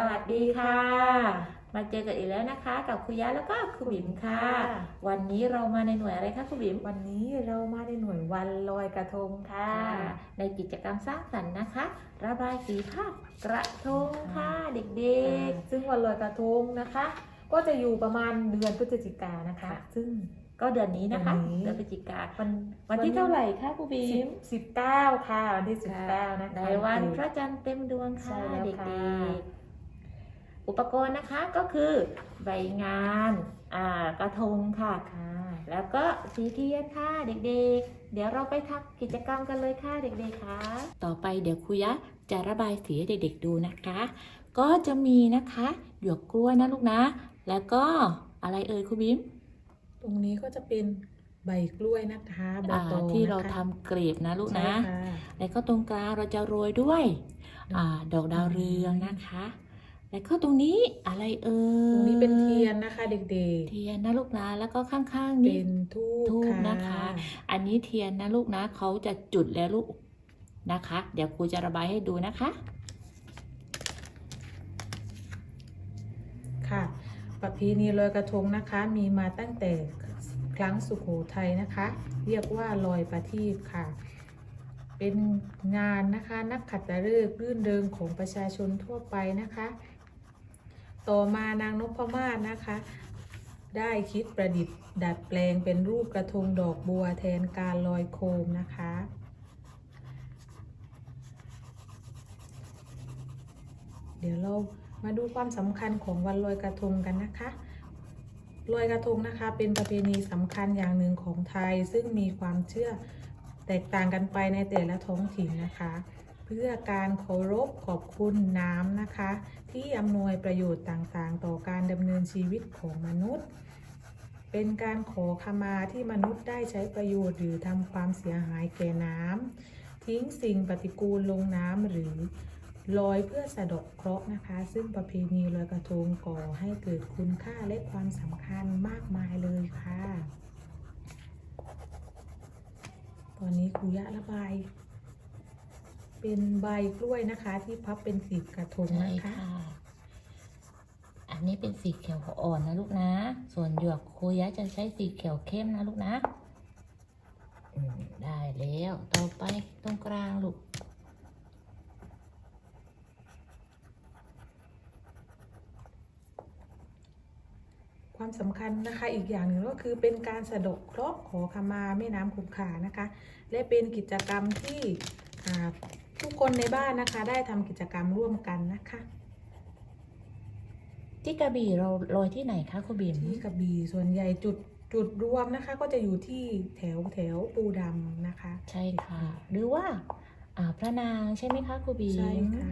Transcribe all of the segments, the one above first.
สวัสดีค่ะ มาเจอกันอีกแล้วนะคะ กับครูยะแล้วก็ครูบิ๋มค่ะ วันนี้เรามาในหน่วยอะไรคะครูบิ๋มวันนี้เรามาในหน่วยวันลอยกระทงค่ะค่ะ ในกิจกรรมสร้างสรรค์นะคะ ระบายสีภาพกระทงค่ะเด็เด็กกซึ่งวันลอยกระทงนะคะ ก็จะอยู่ประมาณเดือนพฤศจิกายนนะคะ ซึ่งๆก็เดือนนี้นะคะเดือนนี้เดือนพฤศจิกาวันวันที่เท่าไหร่คะครูบิสิ๋บมสิบเก้าค่ะวันที่สิบเก้านะคะในวันพระจันทร์เต็มดวงใช่ค่ะแล้วเด็ค่ะกๆ อุปกรณ์นะคะก็คือใบงานอ่ากระทงค่ะค่ะ แล้วก็สีเทียนค่ะเด็กๆ เดี๋ยวเราไปทำกิจกรรมกันเลยค่ะเด็กๆค่ะต่อไปเดี๋ยวครูยะจะระบายสีให้เด็กๆดูนะคะ ก็จะมีนะคะหยวกกล้วยนะลูกนะ แล้วก็อะไรเอ่ยครูบิมตรงนี้ก็จะเป็นใบกล้วยนะคะใบอ่าตองที่เรานะคะทำกรีบนะลูกนะใช่ค่ะแล้วก็ตรงกลางเราจะโรยด้วยอ่าดอกดาวเรืองนะคะ แล้วก็ตรงนี้อะไรเอ่ยตรงนี้เป็นเทียนนะคะเด็กเทียนนะลูกนะแล้วก็ข้างๆๆเป็นี้นทูบธูปค่ะนะคะ อันนี้เทียนนะลูกนะเขาจะจุดแล้วลูกนะคะ เดี๋ยวครูจะระบายให้ดูนะคะค่ะ ประเพณีลอยกระทงนะคะ มีมาตั้งแต่ครั้งสุโขทัยนะคะ เรียกว่าลอยประทีปค่ะ เป็นงานนะคะนักขัตฤกษ์รื่นเริงของประชาชนทั่วไปนะคะ ต่อมานางนพมาศนะคะ ได้คิดประดิษฐ์ดัดแปลงเป็นรูปกระทงดอกบัวแทนการลอยโคมนะคะเดี๋ยวเรามาดูความสำคัญของวันลอยกระทงกันนะคะ ลอยกระทงนะคะ เป็นประเพณีสำคัญอย่างหนึ่งของไทย ซึ่งมีความเชื่อแตกต่างกันไปในแต่ละท้องถิ่นนะคะ เพื่อการเคารพขอบคุณน้ำนะคะ ที่อำนวยประโยชน์ต่างๆ ต่อการดำเนินชีวิตของมนุษย์ เป็นการขอขมาที่มนุษย์ได้ใช้ประโยชน์หรือทำความเสียหายแก่น้ำทิ้งสิ่งปฏิกูลลงน้ำหรือลอยเพื่อสะดอกเคราะห์นะคะ ซึ่งประเพณีลอยกระทงก่อให้เกิดคุณค่าและความสำคัญมากมายเลยค่ะ ตอนนี้ครูยะระบาย เป็นใบกล้วยนะคะ ที่พับเป็นสีกระทงใช่นะคะค่ะอันนี้เป็นสีเขียวอ่อนนะลูกนะ ส่วนหยวกครูยะจะใช้สีเขียวเข้มนะลูกนะอืมได้แล้ว ต่อไปตรงกลางลูกความสำคัญนะคะอีกอย่างหนึ่งก็คือเป็นการสะเดอกเคราะห์ขอขมาแม่น้ำคงคานะคะ และเป็นกิจกรรมที่อ่า ทุกคนในบ้านนะคะได้ทำกิจกรรมร่วมกันนะคะที่กระบี่เราโรยที่ไหนคะครูบิ๋มที่กระบี่ส่วนใหญ่จุดจุดรวมนะคะ ก็จะอยู่ที่แถวแถวปูดำนะคะ ใช่ค่ะ หรือว่าอ่าพระนางใช่ไหมคะครูบิ๋มใช่ค่ะ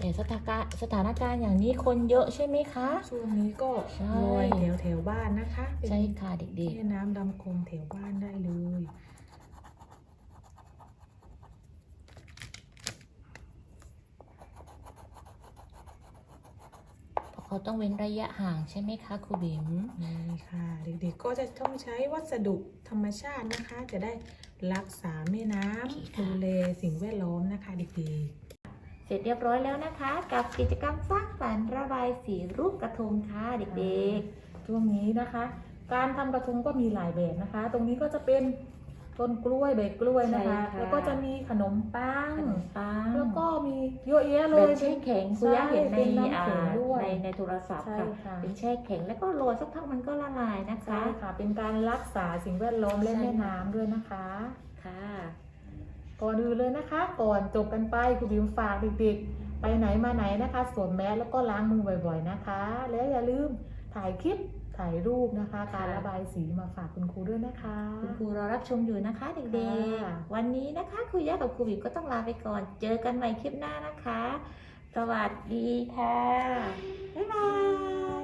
แต่สถานการณ์สถานการณ์อย่างนี้คนเยอะใช่ไหมคะช่วงนี้ก็ใช่ลอยแถวแถวบ้านนะคะเป็นใช่ค่ะเด็กแม่น้ำดำคงแถวบ้านได้เลย เพราะเขาต้องเว้นระยะห่างใช่ไหมคะครูบิ๋มนี่ค่ะ เด็กๆก็จะต้องใช้วัสดุธรรมชาตินะคะ จะได้รักษาแม่น้ำดูแลสิ่งแวดล้อมนะคะเด็กเสร็จเรียบร้อยแล้วนะคะ กับกิจกรรมสร้างสรรค์ระบายสีรูปกระทงค่ะเด็กๆช่วงนี้นะคะ การทำกระทงก็มีหลายแบบนะคะ ตรงนี้ก็จะเป็น ต้นกล้วยใบกล้วยนะคะแล้วก็จะมีขนมปังๆขนมปังแล้วก็มีเยอะแยะเลแบยบแช่แข็งคุณย่าเห็นในเป็นน้ำอ่าแข็งด้วย ในในโทรศัพท์ใช่ค่ะ ค่ะเป็นแช่แข็งแล้วก็โรยสักพักมันก็ละลายนะคะใช่ค่ะ เป็นการรักษาสิ่งแวดล้อมและใช่ แม่น้ำด้วยนะคะ ค่ะ ก่อนอื่นเลยนะคะ ก่อนจบกันไปคุณบิวฝากเด็กๆไปไหนมาไหนนะคะสวมแมสแล้วก็ล้างมือบ่อยๆนะคะ แล้วอย่าลืมถ่ายคลิป ถ่ายรูปนะคะ การระบายสีมาฝากคุณครูด้วยนะคะ คุณครูรอรับชมอยู่นะคะเด็กค่ะๆวันนี้นะคะครูย่ากับครูบิ๋มก็ต้องลาไปก่อน เจอกันใหม่คลิปหน้านะคะ สวัสดีค่ะ บ๊ายบาย